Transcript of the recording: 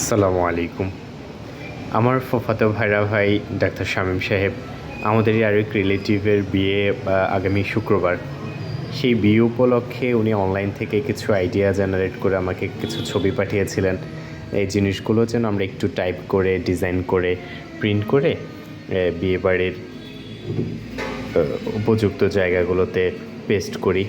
আসসালামু আলাইকুম। আমার ফফাতো ভাইরা ভাই ডাক্তার শামীম সাহেব আমাদেরই এক রিলেটিভের বিয়ে বা আগামী শুক্রবার। সেই বিয়ে উপলক্ষে উনি অনলাইন থেকে কিছু আইডিয়া জেনারেট করে আমাকে কিছু ছবি পাঠিয়েছিলেন। এই জিনিসগুলো যেন আমরা একটু টাইপ করে, ডিজাইন করে, প্রিন্ট করে বিয়ে বাড়ির উপযুক্ত জায়গাগুলোতে পেস্ট করি।